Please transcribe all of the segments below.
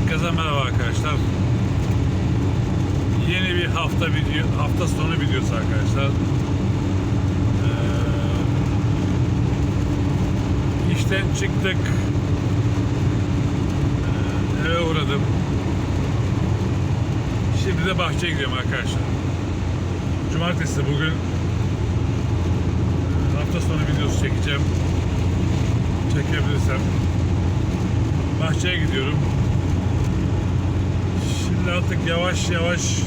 Herkese merhaba arkadaşlar. Yeni bir hafta video, hafta sonu videosu arkadaşlar. Ee, işten çıktık. Ee, eve uğradım. Şimdi de bahçeye gidiyorum arkadaşlar. Cumartesi bugün hafta sonu videosu çekeceğim. Çekebilirsem. Bahçeye gidiyorum. Şimdi artık yavaş yavaş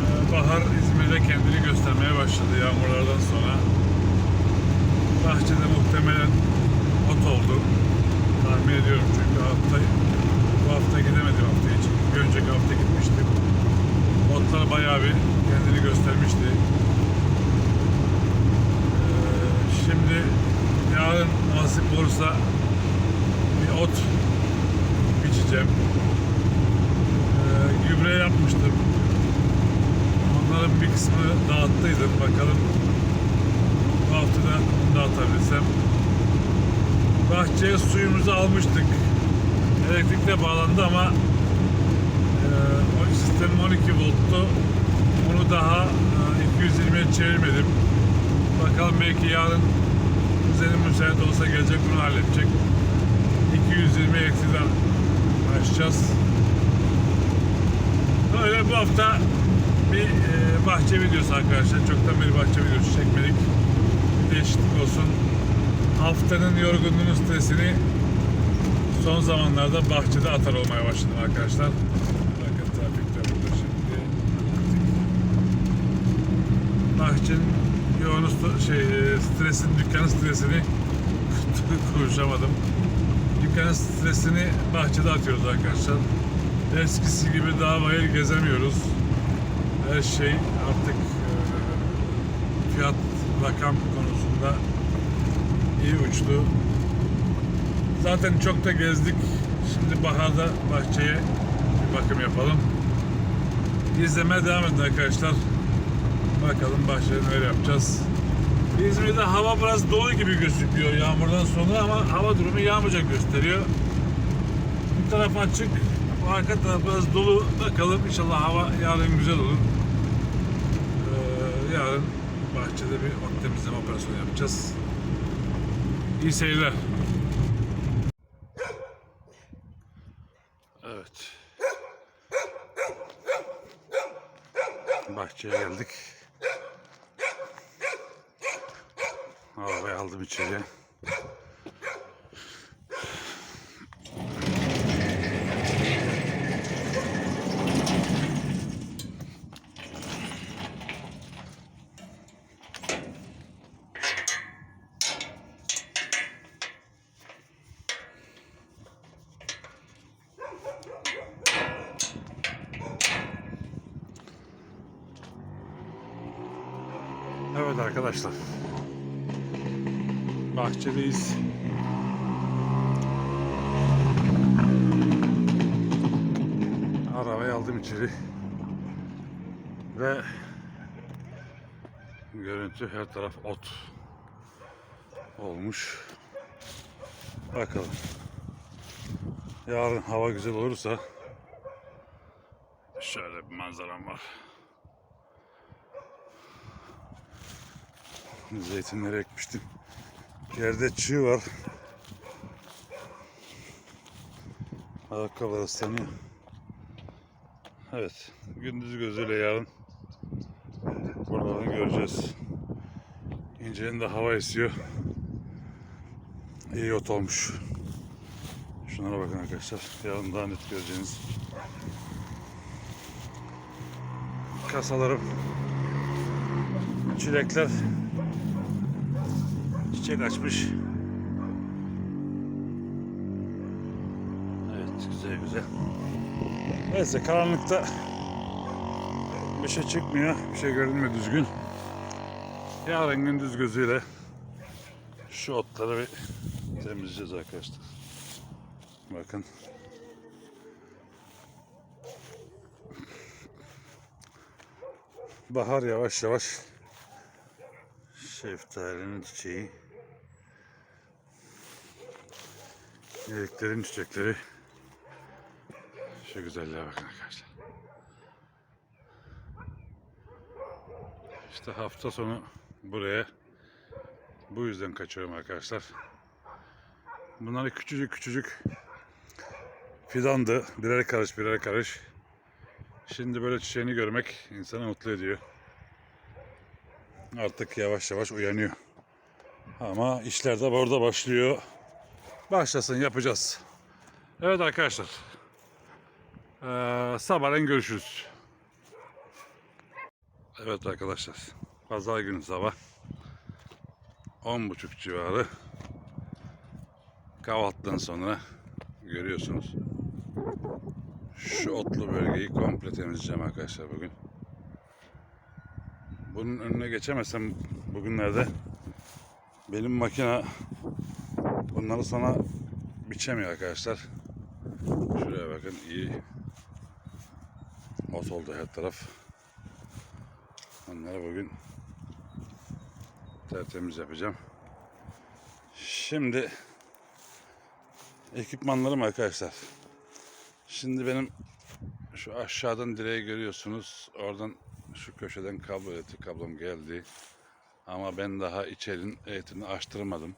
e, bahar İzmir'de kendini göstermeye başladı yağmurlardan sonra. Bahçede muhtemelen ot oldu. Tahmin ediyorum çünkü hafta bu hafta gidemedim hafta için. Bir önceki hafta gitmiştim. Otlar bayağı bir kendini göstermişti. Ee, Şimdi yarın nasip olursa bir ot biçeceğim. Yapmıştım. Onların bir kısmını dağıttıydım. Bakalım bu haftada dağıtabilsem. Bahçeye suyumuzu almıştık. Elektrik de bağlandı ama e, o sistem 12 volttu. Onu daha e, 220'ye çevirmedim. Bakalım belki yarın üzerine müsait olsa gelecek bunu halledecek. 220 eksiden açacağız. Öyle bu hafta bir e, bahçe videosu arkadaşlar. Çoktan beri bahçe videosu çekmedik. Değişiklik olsun. Haftanın yorgunluğunu, stresini son zamanlarda bahçede atar olmaya başladım arkadaşlar. Bakın trafik burada şimdi. Bahçenin yoğun şey, e, stresin, dükkanın stresini konuşamadım. Dükkanın stresini bahçede atıyoruz arkadaşlar. Eskisi gibi daha bayır gezemiyoruz. Her şey artık e, fiyat rakam konusunda iyi uçtu. Zaten çok da gezdik. Şimdi baharda bahçeye bir bakım yapalım. İzlemeye devam edin arkadaşlar. Bakalım bahçede neler yapacağız. İzmir'de hava biraz dolu gibi gözüküyor yağmurdan sonra ama hava durumu yağmayacak gösteriyor. Bu taraf açık, bu arka taraf biraz dolu. Bakalım inşallah hava yarın güzel olur. Ee, yarın bahçede bir ot temizleme operasyonu yapacağız. İyi seyirler. Evet. Bahçeye geldik. Arabayı aldım içeriye. Evet arkadaşlar. Bahçedeyiz. Arabayı aldım içeri. Ve görüntü her taraf ot olmuş. Bakalım. Yarın hava güzel olursa şöyle bir manzaram var. Zeytinleri ekmiştim. Yerde çığ var. Ayakkabılar ıslanıyor. Evet. Gündüz gözüyle yarın buraları göreceğiz. İncenin de hava esiyor. İyi ot olmuş. Şunlara bakın arkadaşlar. Yarın daha net göreceğiniz. Kasalarım. Çilekler çiçek açmış. Evet güzel güzel. Neyse karanlıkta bir şey çıkmıyor. Bir şey görünmüyor düzgün. Yarın gündüz gözüyle şu otları bir temizleyeceğiz arkadaşlar. Bakın. Bahar yavaş yavaş şeftalinin çiçeği Yeleklerin çiçekleri Şu güzelliğe bakın arkadaşlar. İşte hafta sonu buraya bu yüzden kaçıyorum arkadaşlar. Bunlar küçücük küçücük fidandı. Birer karış birer karış. Şimdi böyle çiçeğini görmek insanı mutlu ediyor. Artık yavaş yavaş uyanıyor. Ama işler de burada başlıyor. Başlasın yapacağız. Evet arkadaşlar. Ee, sabahleyin görüşürüz. Evet arkadaşlar. Pazar günü sabah. 10.30 civarı. Kahvaltıdan sonra görüyorsunuz. Şu otlu bölgeyi komple temizleyeceğim arkadaşlar bugün. Bunun önüne geçemezsem bugünlerde benim makine bunları sonra biçemiyor arkadaşlar. Şuraya bakın iyi ot oldu her taraf. Onları bugün tertemiz yapacağım. Şimdi ekipmanlarım arkadaşlar. Şimdi benim şu aşağıdan direği görüyorsunuz. Oradan şu köşeden kablo elektrik kablom geldi. Ama ben daha içerinin eğitimini açtırmadım.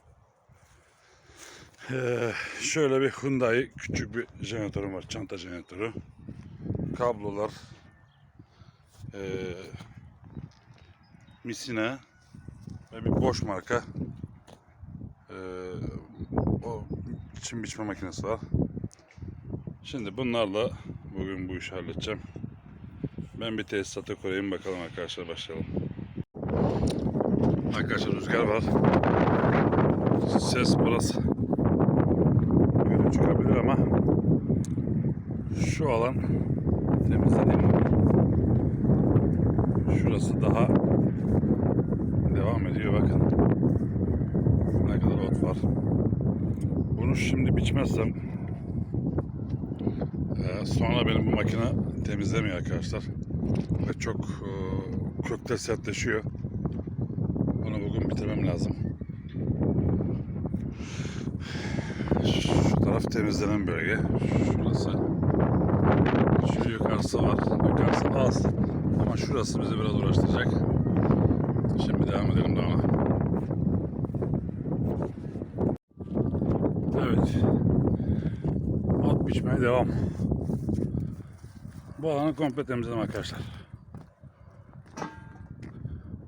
Ee, şöyle bir Hyundai küçük bir jeneratörüm var. Çanta jeneratörü. Kablolar. Ee, misina ve bir boş marka ee, o çim biçme makinesi var. Şimdi bunlarla bugün bu işi halledeceğim. Ben bir tesisata kurayım bakalım arkadaşlar başlayalım. Arkadaşlar rüzgar var. Ses biraz kötü çıkabilir ama şu alan temizledim. Şurası daha devam ediyor bakın. Ne kadar ot var. Bunu şimdi biçmezsem ee, sonra benim bu makine temizlemiyor arkadaşlar. Ve çok e, kökler sertleşiyor. Bunu bugün bitirmem lazım. Şu taraf temizlenen bölge. Şurası. Şu yukarısı var. Yukarısı az. Ama şurası bizi biraz uğraştıracak. Şimdi devam edelim daha. Evet. Ot biçmeye devam. Bu alanı komple temizledim arkadaşlar.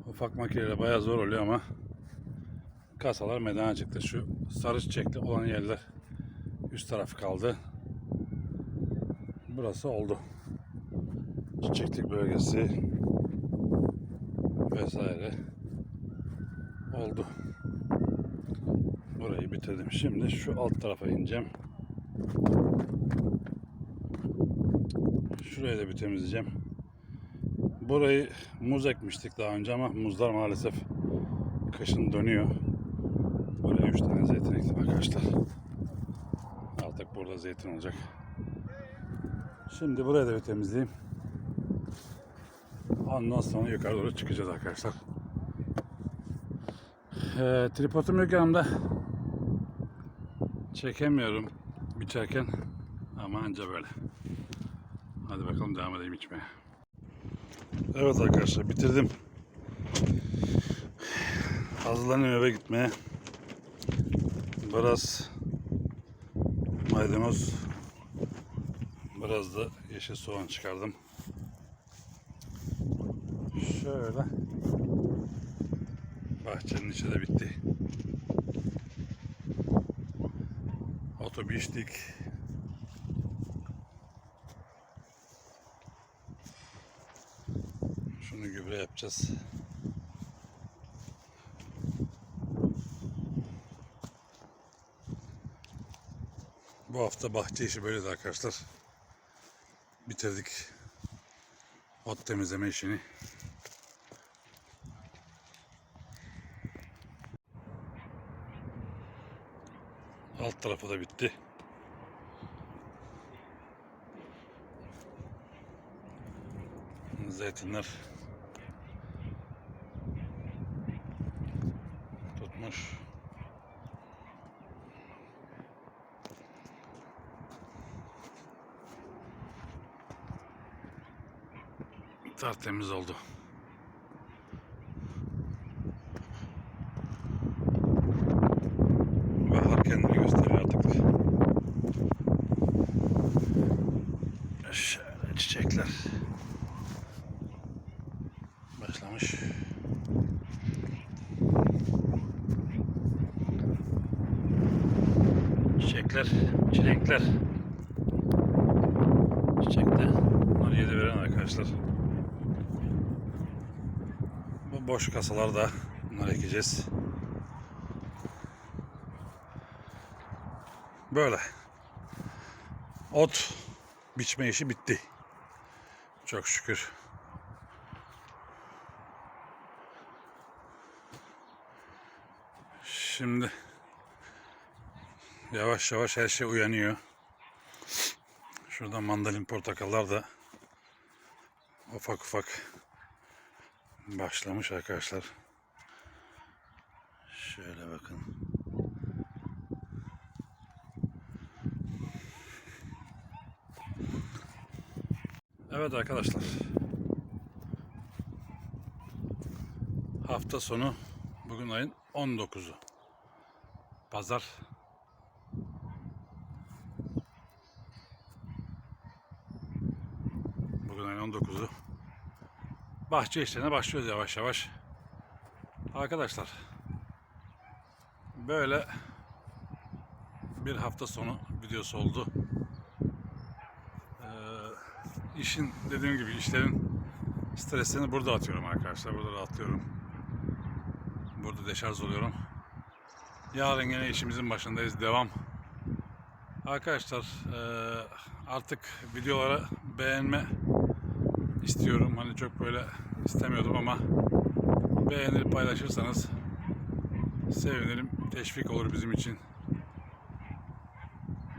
Ufak makineyle bayağı zor oluyor ama kasalar meydana çıktı. Şu sarı çiçekli olan yerler üst taraf kaldı. Burası oldu. Çiçeklik bölgesi vesaire oldu. Burayı bitirdim. Şimdi şu alt tarafa ineceğim. Şurayı da bir temizleyeceğim. Burayı muz ekmiştik daha önce ama muzlar maalesef kışın dönüyor. Buraya 3 tane zeytin ektim arkadaşlar. Artık burada zeytin olacak. Şimdi burayı da bir temizleyeyim. Ondan sonra yukarı doğru çıkacağız arkadaşlar. Ee, tripodum yok yanımda. Çekemiyorum biçerken ama anca böyle. Hadi bakalım devam edelim içmeye. Evet arkadaşlar bitirdim. Hazırlanıyorum eve gitmeye. Biraz maydanoz, biraz da yeşil soğan çıkardım. Şöyle. Bahçenin içi de bitti. Oto biçtik. Şunu gübre yapacağız. Bu hafta bahçe işi böyleydi arkadaşlar. Bitirdik. Ot temizleme işini. Alt tarafı da bitti. Zeytinler tertemiz oldu. Bahar kendini gösteriyor artık. Şöyle çiçekler başlamış. Çiçekler, çilekler. Çiçekte. Bunları yedi veren arkadaşlar. Boş kasalarda bunları ekeceğiz. Böyle. Ot biçme işi bitti. Çok şükür. Şimdi yavaş yavaş her şey uyanıyor. Şurada mandalin portakallar da ufak ufak başlamış arkadaşlar. Şöyle bakın. Evet arkadaşlar. Hafta sonu bugün ayın 19'u. Pazar. Bugün ayın 19'u. Bahçe işlerine başlıyoruz yavaş yavaş. Arkadaşlar böyle bir hafta sonu videosu oldu. Ee, işin dediğim gibi işlerin stresini burada atıyorum arkadaşlar. Burada rahatlıyorum. Burada deşarj oluyorum. Yarın yine işimizin başındayız. Devam. Arkadaşlar eee, artık videolara beğenme istiyorum. Hani çok böyle istemiyordum ama beğenir paylaşırsanız sevinirim. Teşvik olur bizim için.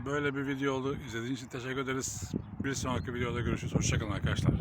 Böyle bir video oldu. İzlediğiniz için teşekkür ederiz. Bir sonraki videoda görüşürüz. Hoşçakalın arkadaşlar.